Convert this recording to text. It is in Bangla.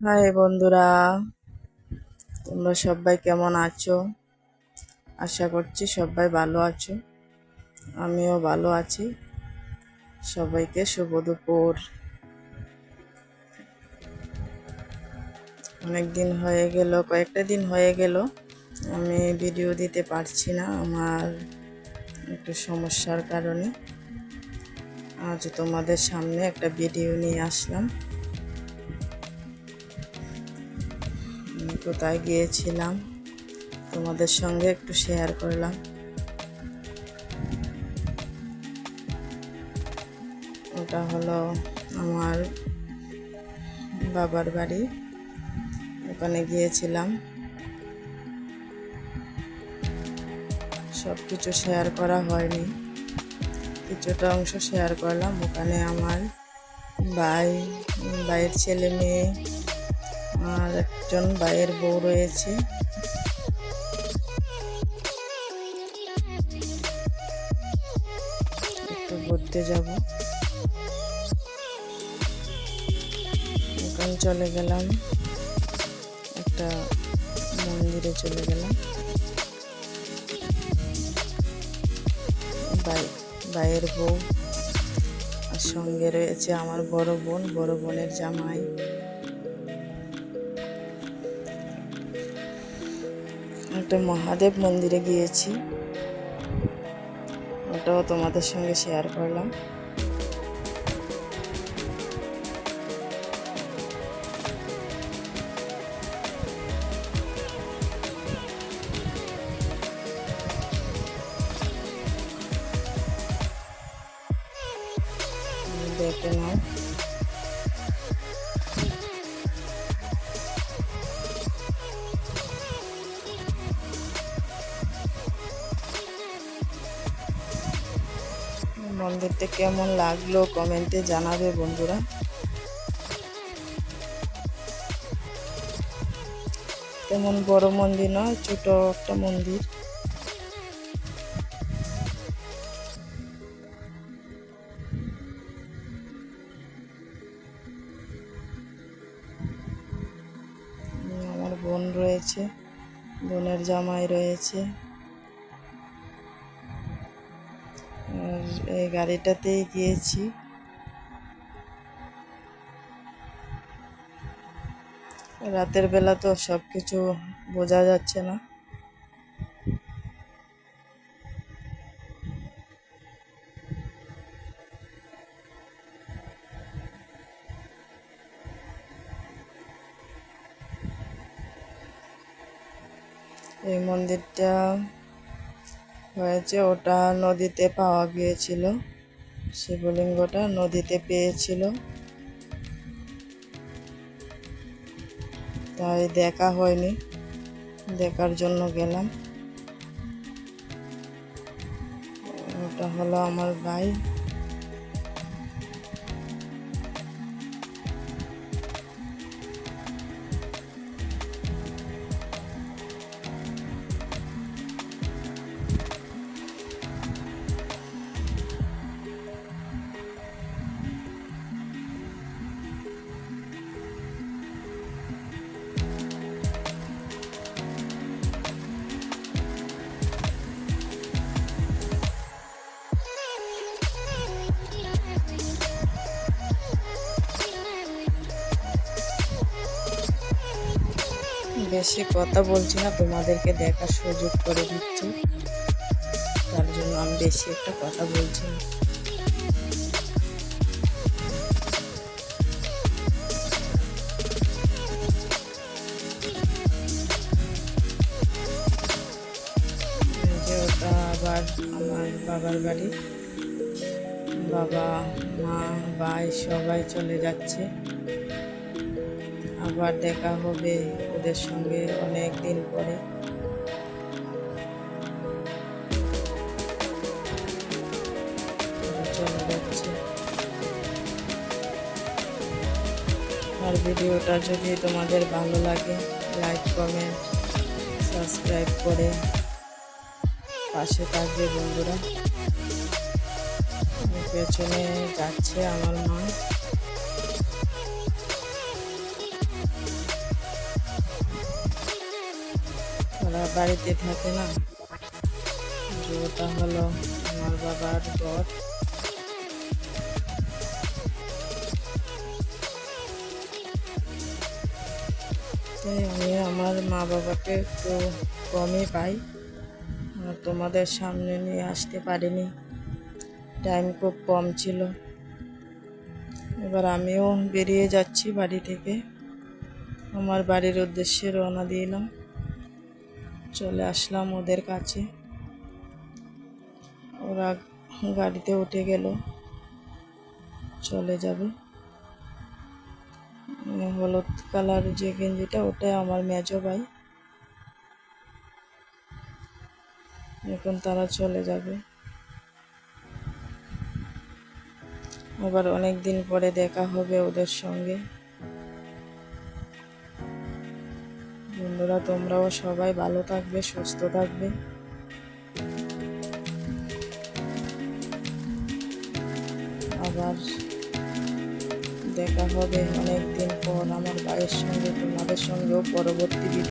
হাই বন্ধুরা, তোমরা সবাই কেমন আছো? আশা করছি সবাই ভালো আছো। আমিও ভালো আছি। সবাইকে শুভ দুপুর। অনেক দিন হয়ে গেল, কয়েকটা দিন হয়ে গেল। আমি ভিডিও দিতে পারছি না, আমার একটু সমস্যার কারণে। আজ তোমাদের সামনে একটা ভিডিও নিয়ে আসলাম। কোথায় গিয়েছিলাম। তোমাদের সঙ্গে একটু শেয়ার করলাম। ওটা হলো আমার বাবার বাড়ি। ওখানে গিয়েছিলাম। সব কিছু শেয়ার করা হয়নি। কিছুটা অংশ শেয়ার করলাম। ওখানে আমার ভাই, ভাইয়ের ছেলে মেয়ে আর একজন ভাইয়ের বউ রয়েছে। একটু ঘুরতে যাব। এখন চলে গেলাম। একটা মন্দিরে চলে গেলাম। ভাই, ভাইয়ের বউ আর সঙ্গে রয়েছে আমার বড় বোন। বড় বোনের জামাই। একটা মহাদেব মন্দিরে গিয়েছি। ওটাও তোমাদের সঙ্গে শেয়ার করলাম। মন্দিরটা কেমন লাগল কমেন্টে জানাবে বন্ধুরা। তেমন বড় মন্দির নয়, ছোট একটা মন্দির। আমার বোন রয়েছে, বোনের জামাই রয়েছে। গাড়িটাতেই গিয়েছি। রাতের বেলা তো সব কিছু বোঝা যাচ্ছে না। এই মন্দিরটা হয়েছে, ওটা নদীতে পাওয়া গিয়েছিল। শিবলিঙ্গটা নদীতে পেয়েছিল। তাই দেখা হয়নি। দেখার জন্য গেলাম। ওটা হলো আমার ভাই। বেশি কথা বলছি না, তোমাদেরকে দেখার সুযোগ করে দিচ্ছি। তার জন্য আমি বেশি একটা কথা বলছি না। আবার আমার বাবার বাড়ি। বাবা, মা, ভাই সবাই চলে যাচ্ছে। আবার দেখা হবে। ওদের সঙ্গে অনেক দিন পরে। আর ভিডিওটা যদি তোমাদের ভালো লাগে লাইক কমেন্ট সাবস্ক্রাইব করে পাশে থাকবে বন্ধুরা। পেছনে যাচ্ছে আমার মা। ওরা বাড়িতে থাকে না? ওটা হলো আমার বাবার ঘর। আমি আমার মা বাবাকে একটু কমই পাই। তোমাদের সামনে নিয়ে আসতে পারিনি। টাইম খুব কম ছিল। এবার আমিও বেরিয়ে যাচ্ছি বাড়ি থেকে। আমার বাড়ির উদ্দেশ্যে রওনা দিলাম চলে আসলাম ওদের কাছে। ওরা গাড়িতে উঠে গেল। চলে যাবে। হলুদ কালার যে গেঞ্জিটা ওটাই আমার মেজো ভাই। এখন তারা চলে যাবে। আবার অনেক দিন পরে দেখা হবে ওদের সঙ্গে। বন্ধুরা, তোমরাও সবাই ভালো থাকবে, সুস্থ থাকবে। আবার দেখা হবে অনেকদিন পর আমার ভাইয়ের সঙ্গে, তোমাদের সঙ্গেও পরবর্তী